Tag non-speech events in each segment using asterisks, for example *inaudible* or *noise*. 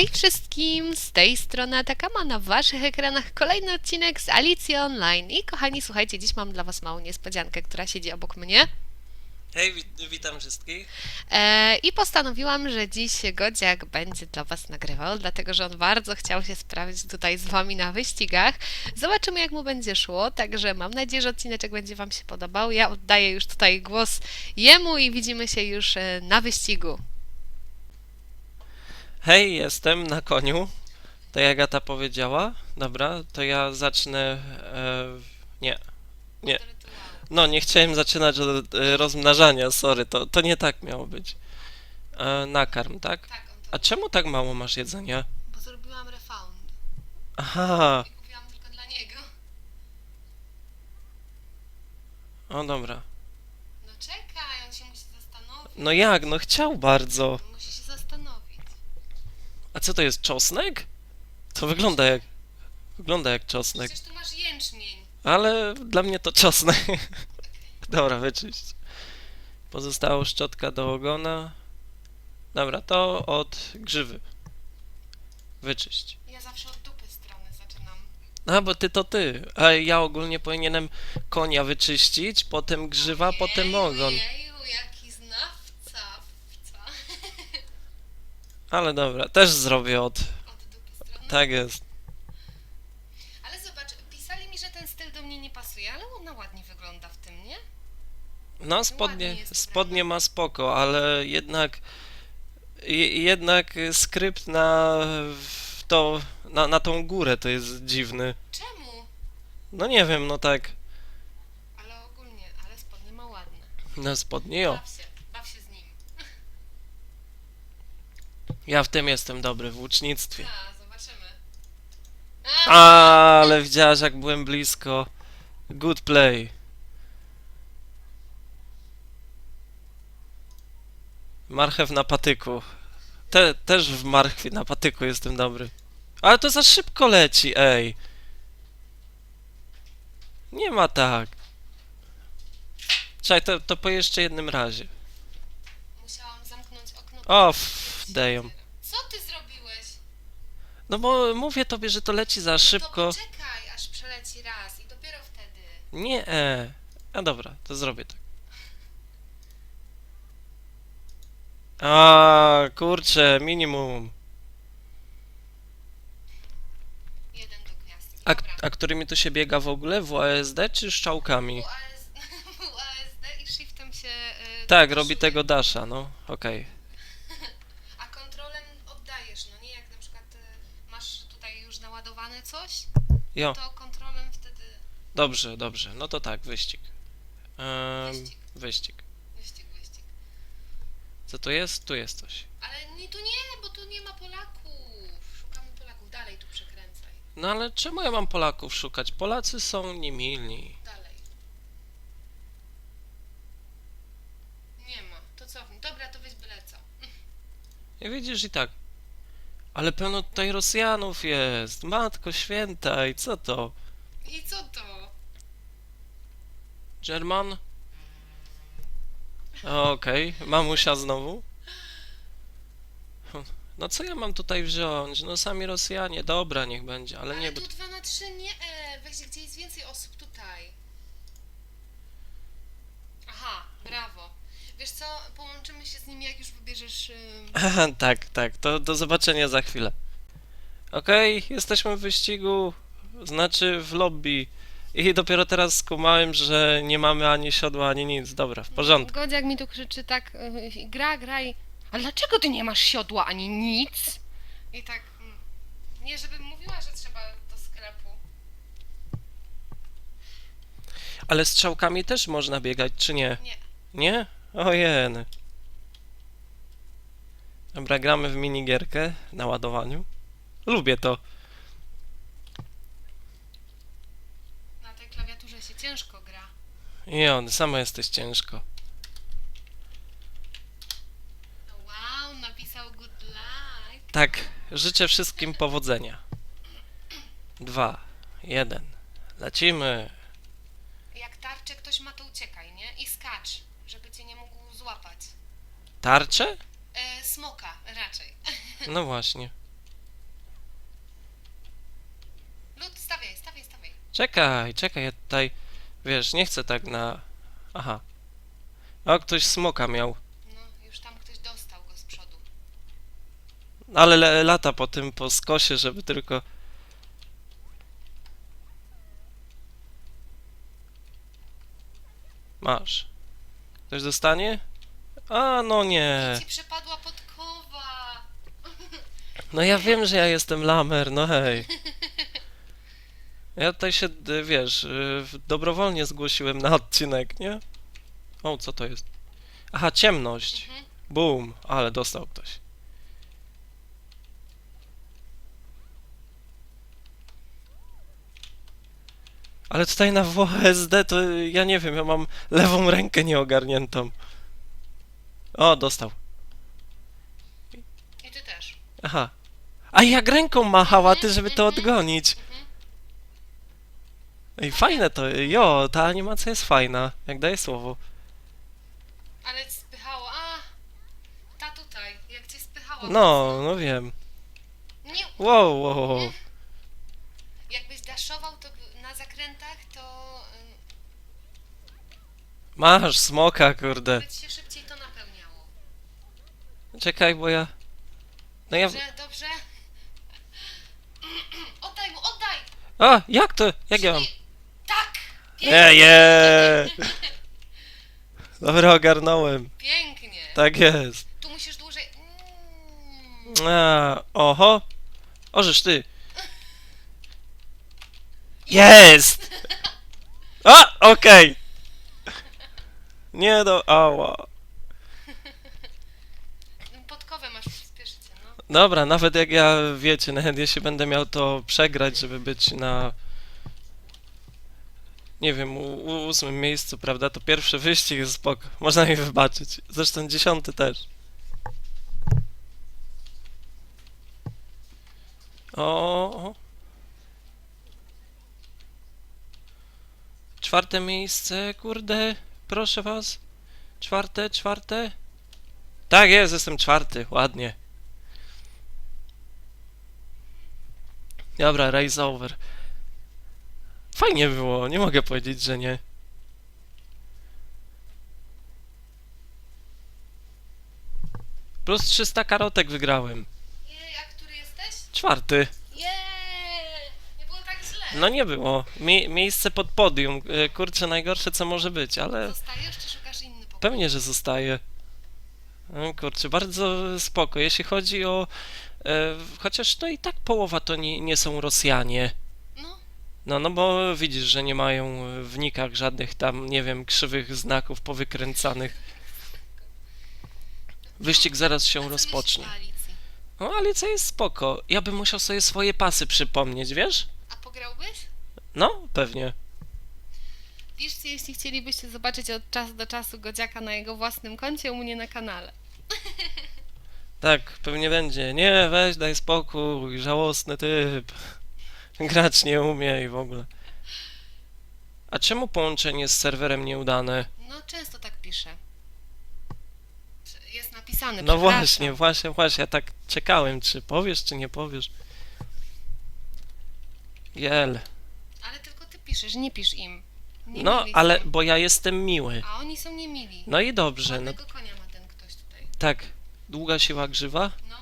Hej wszystkim, z tej strony Atakama, na waszych ekranach kolejny odcinek z Alicji Online. I kochani, słuchajcie, dziś mam dla was małą niespodziankę, która siedzi obok mnie. Hej, wit- witam wszystkich. E, I postanowiłam, że dziś Godziak będzie dla was nagrywał, dlatego że on bardzo chciał się sprawdzić tutaj z wami na wyścigach. Zobaczymy, jak mu będzie szło, także mam nadzieję, że odcineczek będzie wam się podobał. Ja oddaję już tutaj głos jemu i widzimy się już e, na wyścigu. Hej, jestem na koniu. To jak Agata powiedziała. Dobra, to ja zacznę. E, nie. Nie. No, nie chciałem zaczynać od e, rozmnażania, sorry, to, to nie tak miało być. E, nakarm, tak? Tak, on A czemu tak mało masz jedzenia? bo zrobiłam refound Aha, i kupiłam tylko dla niego. o dobra. No czekaj, on się musi zastanowić. No jak, no chciał bardzo. A co to jest, czosnek? To wygląda jak. Wygląda jak czosnek. Przecież tu masz jęczmień. Ale dla mnie to czosnek. *laughs* Dobra, wyczyść. Pozostała szczotka do ogona. Dobra, to od grzywy. Wyczyść. Ja zawsze od dupy strony zaczynam. A, bo ty to ty. A ja ogólnie powinienem konia wyczyścić, potem grzywa, potem ogon. Ale dobra, też zrobię od. Od dupy strony. Tak jest. Ale zobacz, pisali mi, że ten styl do mnie nie pasuje, ale ona ładnie wygląda w tym, nie? No, spodnie, Ładnie jest spodnie ma spoko, ale jednak. je- Jednak skrypt na. w to. Na, na tą górę to jest dziwny. Czemu? No nie wiem, no tak. Ale ogólnie, ale spodnie ma ładne. Na spodnie, jo. Baw się, baw się z nim. Ja w tym jestem dobry, w łucznictwie. A, zobaczymy. Ale widziałaś, jak byłem blisko. Good play. Marchew na patyku. Te, też w marchwie na patyku jestem dobry. Ale to za szybko leci, ej. Nie ma tak. Czekaj, to, to po jeszcze jednym razie. Musiałam zamknąć okno. O, f, deją. Co ty zrobiłeś? No bo mówię tobie, że to leci za To szybko. poczekaj, aż przeleci raz i dopiero wtedy. Nie, e. A dobra, to zrobię tak. A, kurczę, minimum. Jeden do gwiazdki. A, Dobra. a którymi to się biega w ogóle? WASD czy szczałkami? UAS, UASD i shiftem się. y, Tak, robi tego dasha, no, okej. A kontrolem oddajesz, no nie jak na przykład y, masz tutaj już naładowane coś, Jo, to kontrolem wtedy dobrze, dobrze, no to tak, wyścig. Em, Wyścig. wyścig. wyścig, wyścig. Co tu jest? Tu jest coś. Ale nie, tu nie, bo tu nie ma Polaków. Szukamy Polaków. Dalej tu przekręcaj. No ale czemu ja mam Polaków szukać? Polacy są niemilni. Dalej. Nie ma. To cofnij. Dobra, to weź byle co. I widzisz i tak. Ale pełno tutaj Rosjanów jest. Matko święta, i co to? I co to? German? Okej, mamusia znowu. No co ja mam tutaj wziąć? No sami Rosjanie, dobra, niech będzie, ale Ale nie... tu 2 na 3 nie. E, weź gdzie jest więcej osób tutaj. Aha, brawo. Wiesz co, połączymy się z nimi, jak już wybierzesz. Aha, tak, tak, to do zobaczenia za chwilę. Okej, jesteśmy w wyścigu, znaczy w lobby. I dopiero teraz skumałem, że nie mamy ani siodła, ani nic. Dobra, w porządku. Godziak mi tu krzyczy tak, y, gra, graj. A dlaczego ty nie masz siodła ani nic? I tak, mm, nie żebym mówiła, że trzeba do sklepu. Ale strzałkami też można biegać, czy nie? Nie. Nie? Ojej. Dobra, gramy w minigierkę na ładowaniu. Lubię to. Na tej klawiaturze się ciężko gra. I on, sama jesteś ciężko. No wow, napisał good luck. Tak, życzę wszystkim powodzenia. Dwa, jeden. Lecimy. Jak tarczę ktoś ma, to uciekaj, nie? I skacz, żeby cię nie mógł złapać. Tarcze? smoka raczej. *laughs* No właśnie. Lud, stawiaj, stawiaj, stawiaj. Czekaj, czekaj, ja tutaj... Wiesz, nie chcę tak na... Aha. A ktoś smoka miał. No, już tam ktoś dostał go z przodu. Ale lata po tym, po skosie, żeby tylko... Masz. Ktoś dostanie? A, no nie. Ci no ja wiem, że ja jestem lamer, no hej. Ja tutaj się, y, wiesz, y, dobrowolnie zgłosiłem na odcinek, nie? O, co to jest? Aha, ciemność. Mhm. Boom, ale dostał ktoś. Ale tutaj na WSD to ja nie wiem, ja mam lewą rękę nieogarniętą. O, dostał. I ty też. Aha. A jak ręką machała ty, żeby to odgonić. Ej, fajne to, jo, ta animacja jest fajna, jak daję słowo. Ale spychało. A! Ta tutaj, jak cię spychała. No, no wiem. Nie, Wow, wow, wow. jakbyś daszował to by- na zakrętach, to Masz smoka, y, kurde. by ci się szybciej to napełniało. Czekaj, bo ja... No ja... Dobrze, dobrze. Oddaj mu, oddaj! A, jak to? Jak ja mam? Tak! Eee, *laughs* Dobra, ogarnąłem. Pięknie! Tak jest. Tu musisz dłużej. Mm. A, oho. Orzesz ty. Jest! A, *laughs* okej. Nie do... Ała. Dobra, nawet jak ja, wiecie, nawet jeśli będę miał to przegrać, żeby być na... Nie wiem, u, ósmym miejscu, prawda, to pierwszy wyścig jest spoko. Można mi wybaczyć. Zresztą dziesiąty też. O. Czwarte miejsce, kurde, proszę was. Czwarte, czwarte. Tak jest, jestem czwarty, ładnie. Dobra, race over. Fajnie było, nie mogę powiedzieć, że nie. Plus 300 karotek wygrałem. Jej, a który jesteś? Czwarty. Jej! Nie było tak źle. No nie było. Mie miejsce pod podium. E, Kurczę, najgorsze co może być, ale Zostajesz czy szukasz inny pokój? pewnie, że zostaje. No, Kurczę, bardzo spoko. Jeśli chodzi o... E, chociaż to i tak połowa to nie, nie są Rosjanie. No, No, no bo widzisz, że nie mają w nikach żadnych tam, nie wiem, krzywych znaków powykręcanych. Wyścig zaraz się rozpocznie. No, ale co jest spoko. Ja bym musiał sobie swoje pasy przypomnieć, wiesz? A pograłbyś? No, pewnie. Piszcie, jeśli chcielibyście zobaczyć od czasu do czasu Godziaka na jego własnym koncie, u mnie na kanale. *laughs* Tak, pewnie będzie. Nie, weź, daj spokój, żałosny typ. Grać nie umie i w ogóle. A czemu połączenie z serwerem nieudane? No, często tak piszę. Jest napisane, No przepraszam. właśnie, właśnie, właśnie. Ja tak czekałem, czy powiesz, czy nie powiesz. Jel. Ale tylko ty piszesz, nie pisz im. Nie No, mili ale są. bo ja jestem miły. A oni są niemili. No i dobrze, no konia ma ten ktoś tutaj. tak. Długa siła grzywa? No.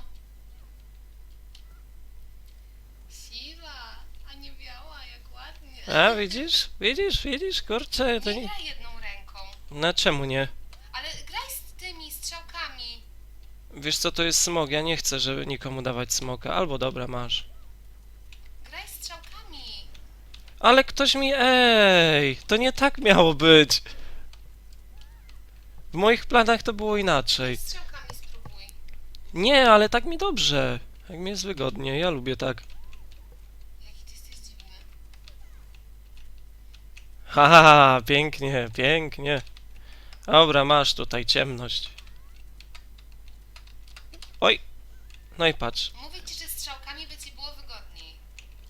Siwa, a nie biała, jak ładnie. A, widzisz? Widzisz, widzisz, kurczę, to Nie nie... graj jedną ręką, No czemu nie? ale graj z tymi strzałkami. Wiesz co, to jest smog, ja nie chcę, żeby nikomu dawać smoka. Albo dobra, masz. Graj strzałkami. Ale ktoś mi... Ej, to nie tak miało być. W moich planach to było inaczej. Strzałkami. Nie, ale tak mi dobrze. Jak mi jest wygodnie, ja lubię tak. Haha, pięknie, pięknie. Dobra, masz tutaj ciemność. Oj. No i patrz. Mówię ci, że strzałkami by ci było wygodniej.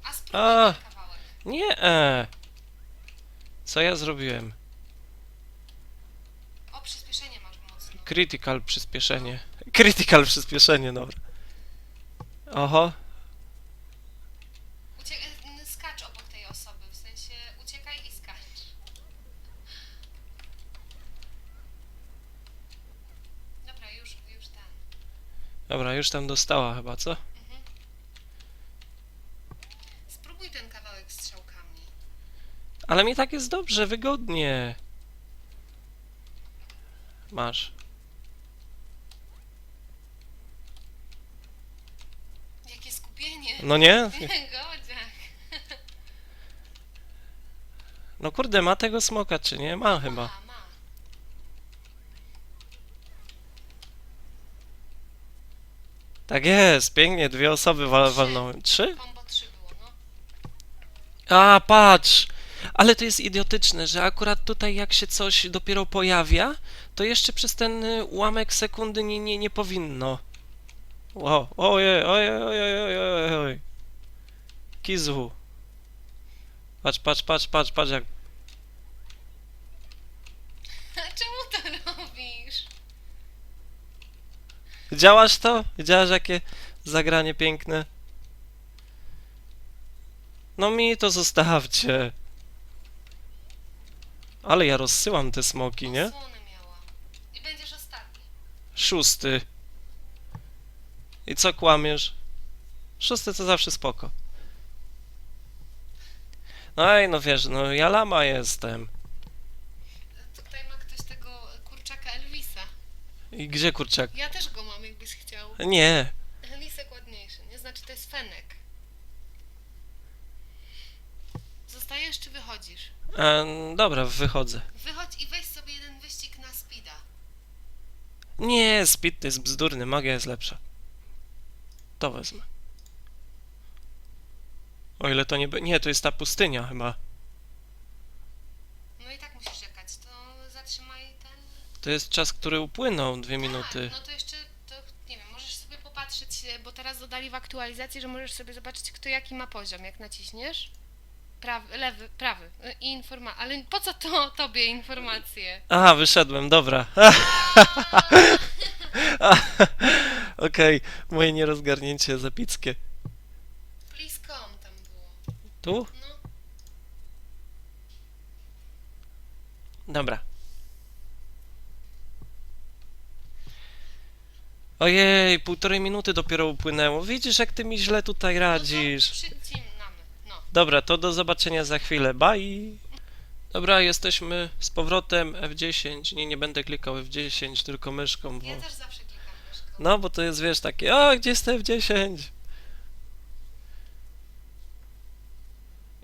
A spróbuj A. ten kawałek. Nie. E. Co ja zrobiłem? O, przyspieszenie masz mocno. Critical przyspieszenie. Critical przyspieszenie, dobra. Oho. Skacz obok tej osoby, w sensie uciekaj i skacz. Dobra, już, już. Dobra, już tam dostała chyba, co? Mhm. Spróbuj ten kawałek strzałkami. Ale mi tak jest dobrze, wygodnie. Masz. No nie? *laughs* Godziak. No kurde, ma tego smoka, czy nie? Ma chyba. Ma, ma. Tak jest, pięknie, dwie osoby wal Trzy. walnąły. Trzy? Kombo 3 było, no. A, patrz! Ale to jest idiotyczne, że akurat tutaj jak się coś dopiero pojawia, to jeszcze przez ten y, ułamek sekundy nie, nie, nie powinno. Wow, ojej, ojej, ojej, ojej, ojej. Kizu. Patrz, patrz, patrz, patrz, patrz jak... A czemu to robisz? Widziałaś to? Widziałaś jakie zagranie piękne? No mi to zostawcie. Ale ja rozsyłam te smoki, nie? Osłonę miała. I będziesz ostatni. Szósty. I co kłamiesz? Szósty to zawsze spoko. No ej, no wiesz, no ja lama jestem. Tutaj ma ktoś tego kurczaka Elvisa. I gdzie kurczak? Ja też go mam, jakbyś chciał. Nie. Lisek ładniejszy, nie? Znaczy to jest fenek. Zostajesz czy wychodzisz? E, dobra, wychodzę. Wychodź i weź sobie jeden wyścig na speeda. Nie, speed to jest bzdurny, magia jest lepsza. To wezmę. O ile to nie... Nie, to jest ta pustynia chyba. No i tak musisz czekać, to zatrzymaj ten... To jest czas, który upłynął, dwie minuty. Tak, no to jeszcze, to nie wiem, możesz sobie popatrzeć, e, bo teraz dodali w aktualizacji, że możesz sobie zobaczyć, kto jaki ma poziom, jak naciśniesz. Prawy, lewy, prawy y, i informa... Ale po co to *laughs* tobie informacje? Aha, wyszedłem, dobra. *laughs* Okej, moje nierozgarnięcie zapickie. Please come tam było. Tu? No, Dobra. Ojej, półtorej minuty dopiero upłynęło. Widzisz, jak ty mi źle tutaj no radzisz. to. No. Dobra, to do zobaczenia za chwilę. Bye. Dobra, jesteśmy z powrotem F10. Nie, nie będę klikał F10, tylko myszką, bo... Ja też zawsze klikam myszką. No, bo to jest, wiesz, takie, o, gdzie jest F10?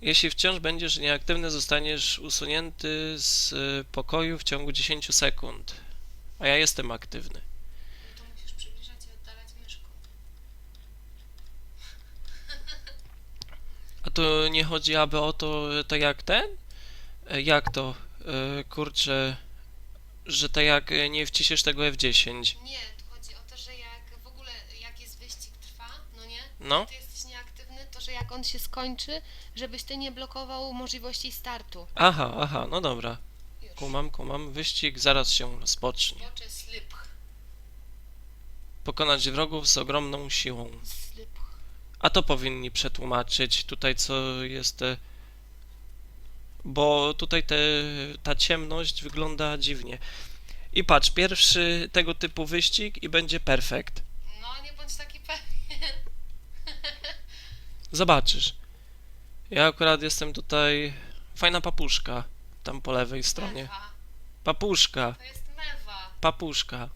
Jeśli wciąż będziesz nieaktywny, zostaniesz usunięty z pokoju w ciągu 10 sekund. A ja jestem aktywny. No to musisz przybliżać i oddalać myszką. A to nie chodzi aby o to, tak jak ten? E, Jak to? E, Kurczę, że tak jak e, nie wciśniesz tego F10. Nie, tu chodzi o to, że jak w ogóle, jak jest wyścig trwa, no nie? No, Ty jesteś nieaktywny, to że jak on się skończy, żebyś ty nie blokował możliwości startu. aha, aha, no dobra. Już. Kumam, kumam. Wyścig zaraz się rozpocznie. Slip. Pokonać wrogów z ogromną siłą. A to powinni przetłumaczyć tutaj, co jest. e, Bo tutaj te, ta ciemność wygląda dziwnie. I patrz, pierwszy tego typu wyścig i będzie perfekt. No, nie bądź taki pewien. Zobaczysz. Ja akurat jestem tutaj. Fajna papuszka. Tam po lewej stronie. Mewa. Papuszka, To jest mewa. papuszka.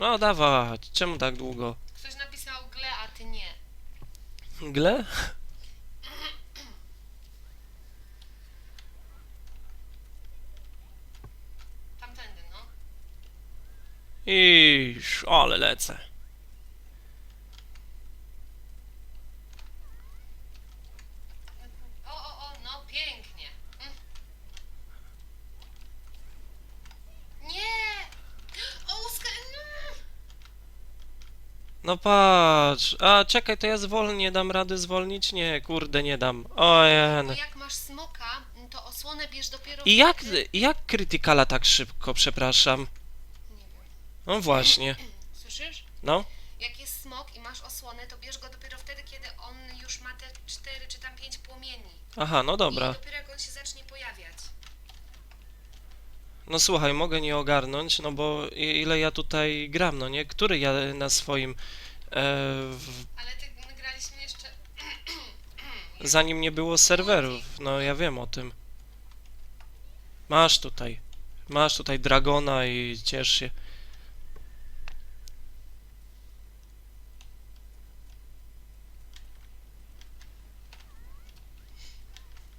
No dawać, czemu tak długo? Ktoś napisał gle, a ty nie. Gle? Tamtędy, no. Iż, ale lecę. O, o, o, no, pięknie. Mm. Nie! O, uska... Mm. No patrz. A czekaj, to ja zwolnię, dam radę zwolnić? Nie, kurde, nie dam. Bo Ojen. jak masz smoka, to osłonę bierz dopiero I jak, wtedy... jak krytykala tak szybko, przepraszam? Nie wiem. No właśnie. *clears throat* Słyszysz? No. Jak jest smok i masz osłonę, to bierz go dopiero wtedy, kiedy on już ma te cztery czy tam pięć płomieni. Aha, no I dobra. dopiero jak on się zacznie pojawiać. No słuchaj, mogę nie ogarnąć, no bo i- ile ja tutaj gram, no nie? Który ja na swoim... E, w, Ale ty nagraliśmy jeszcze... *clears throat* zanim nie było serwerów, no ja wiem o tym. Masz tutaj. Masz tutaj Dragona i ciesz się.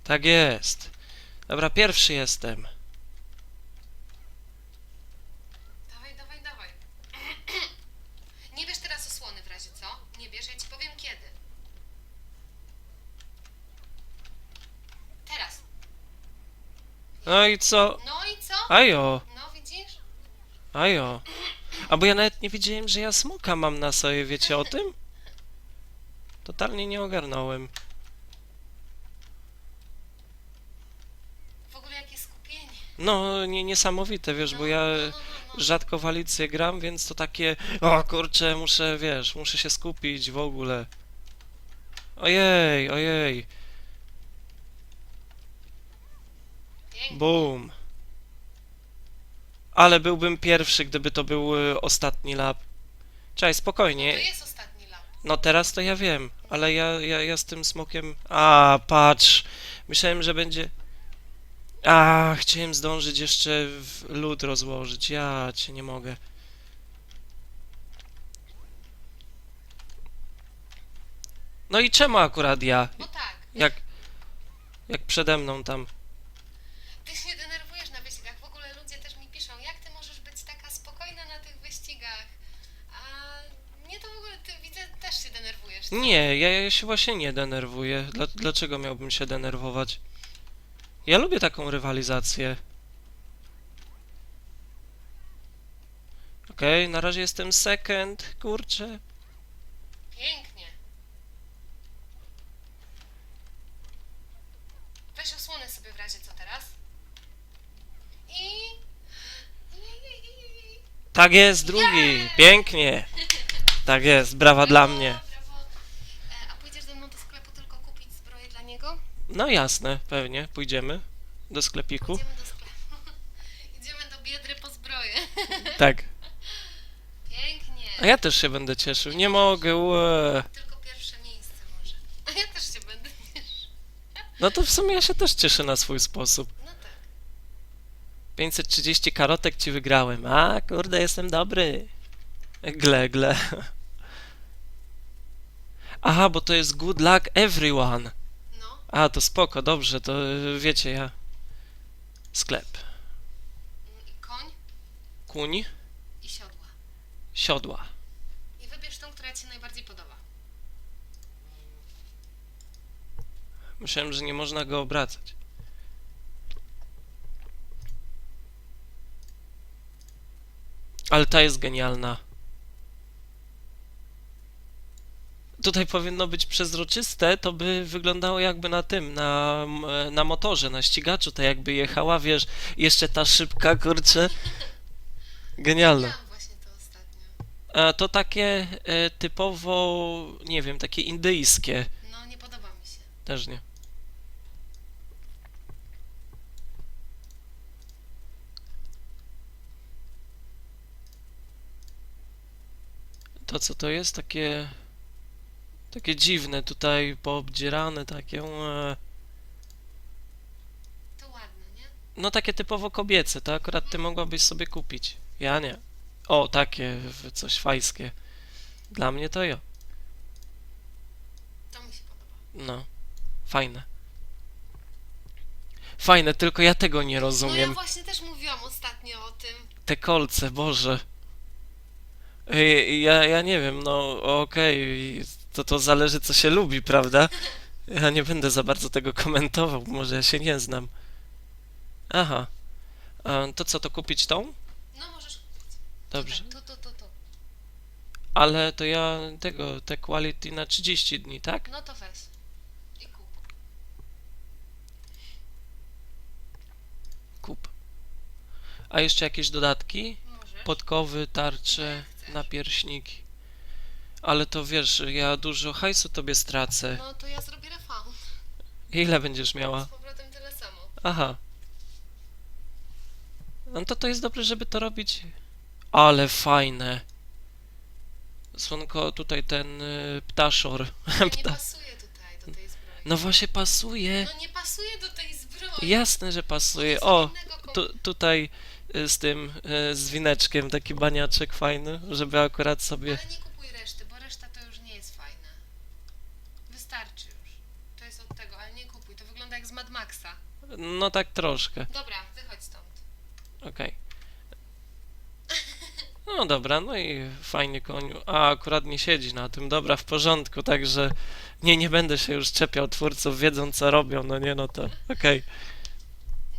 Tak jest. Dobra, pierwszy jestem. Dawaj, dawaj, dawaj. Nie bierz teraz osłony w razie co? Nie bierz, ja ci powiem kiedy. Teraz. No i co? No i co? Ajo, No widzisz? ajo. A bo ja nawet nie wiedziałem, że ja smoka mam na sobie, wiecie o tym? Totalnie nie ogarnąłem. W ogóle jakie skupienie. No, nie, niesamowite, wiesz, bo No, ja no, no, rzadko w Alicję gram, więc to takie, o kurczę, muszę, wiesz, muszę się skupić w ogóle. Ojej, ojej, Pięknie. Boom. Ale byłbym pierwszy, gdyby to był y, ostatni lap. Czekaj, To spokojnie. jest ostatni lap. No teraz to ja wiem, ale ja, ja, ja z tym smokiem... A, patrz, myślałem, że będzie... A, chciałem zdążyć jeszcze lód rozłożyć, ja cię nie mogę. No i czemu akurat ja? No tak. Jak... Jak przede mną tam... Ty się denerwujesz na wyścigach. W ogóle ludzie też mi piszą, jak ty możesz być taka spokojna na tych wyścigach. A nie to w ogóle, ty widzę, też się denerwujesz. co? Nie, ja, ja się właśnie nie denerwuję. Dla, dlaczego miałbym się denerwować? Ja lubię taką rywalizację. Okej, na razie jestem second, kurczę. Pięknie. Weź osłonę sobie w razie co teraz. I... i, i, i, i. Tak jest, drugi, pięknie. Tak jest, brawa dla Brawo, mnie. brawo. E, A pójdziesz ze mną do sklepu tylko kupić zbroję dla niego? No jasne, pewnie, pójdziemy do sklepiku. Idziemy do sklepu. *laughs* Idziemy do Biedry po zbroję. *laughs* Tak, Pięknie. a ja też się będę cieszył. Nie mogę, łe. Tylko pierwsze miejsce może. A ja też się będę cieszyć. *laughs* No to w sumie ja się też cieszę na swój sposób. No tak. 530 karotek ci wygrałem. A, kurde, jestem dobry. Gle, gle. Aha, bo to jest good luck everyone. A, to spoko, dobrze, to y, wiecie, ja... Sklep. Koń Kuń, i siodła. siodła. I wybierz tą, która ci się najbardziej podoba. Myślałem, że nie można go obracać. Ale ta jest genialna. Tutaj powinno być przezroczyste, to by wyglądało jakby na tym, na, na motorze, na ścigaczu, tak jakby jechała, wiesz, jeszcze ta szybka, kurczę. Genialne. Właśnie to ostatnio. E, To takie e, typowo, nie wiem, takie indyjskie. No, nie podoba mi się. Też nie. To co to jest? Takie... Takie dziwne tutaj, poobdzierane, takie... E, To ładne, nie? no takie typowo kobiece, to akurat ty mogłabyś sobie kupić. Ja nie. O, takie, coś fajskie. Dla mnie to ja. To mi się podoba. No, fajne. Fajne, tylko ja tego nie No rozumiem. ja właśnie też mówiłam ostatnio o tym. Te kolce, Boże. Ja, ja nie wiem, no okej, to, to zależy co się lubi, prawda? Ja nie będę za bardzo tego komentował, może ja się nie znam. Aha. To co, to kupić tą? No możesz kupić. Dobrze. To, to, to, to. Ale to ja tego, te quality na 30 dni, tak? No to weź. I kup. Kup. A jeszcze jakieś dodatki? Możesz. Podkowy, tarcze, napierśniki. Ale to wiesz, ja dużo hajsu tobie stracę. No to ja zrobię refund. Ile będziesz Z miała? powrotem tyle samo. Aha. No to to jest dobre, żeby to robić. Ale fajne. Słonko, tutaj ten y, ptaszor. Nie Pta... pasuje tutaj do tej zbroi. No właśnie pasuje. No nie pasuje do tej zbroi. Jasne, że pasuje. O, tu, tutaj y, z tym, y, z wineczkiem taki baniaczek fajny, żeby akurat sobie... Ale nie kupuj reszty, bo reszta to już nie jest fajna. Wystarczy już. To jest od tego, ale nie kupuj. To wygląda jak z Mad Maxa. No tak troszkę. Dobra, wychodź stąd. Okej. No dobra, no i fajnie koniu. A akurat nie siedzi na tym. Dobra, w porządku, także nie, nie będę się już czepiał twórców, wiedzą co robią, no nie, no to okej.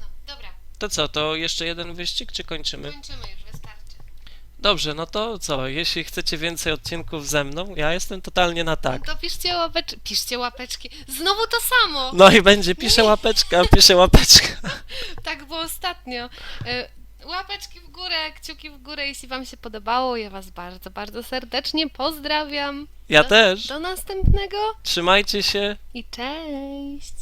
No, dobra. To co, to jeszcze jeden wyścig, czy kończymy? Kończymy już. Dobrze, no to co, jeśli chcecie więcej odcinków ze mną, ja jestem totalnie na tak. To piszcie łapeczki. Piszcie łapeczki. Znowu to samo! No i będzie, piszę łapeczka, piszę łapeczka. *laughs* Tak było ostatnio. Y, Łapeczki w górę, kciuki w górę, jeśli Wam się podobało. Ja Was bardzo, bardzo serdecznie pozdrawiam. Ja Do- też. Do następnego Trzymajcie się. i cześć!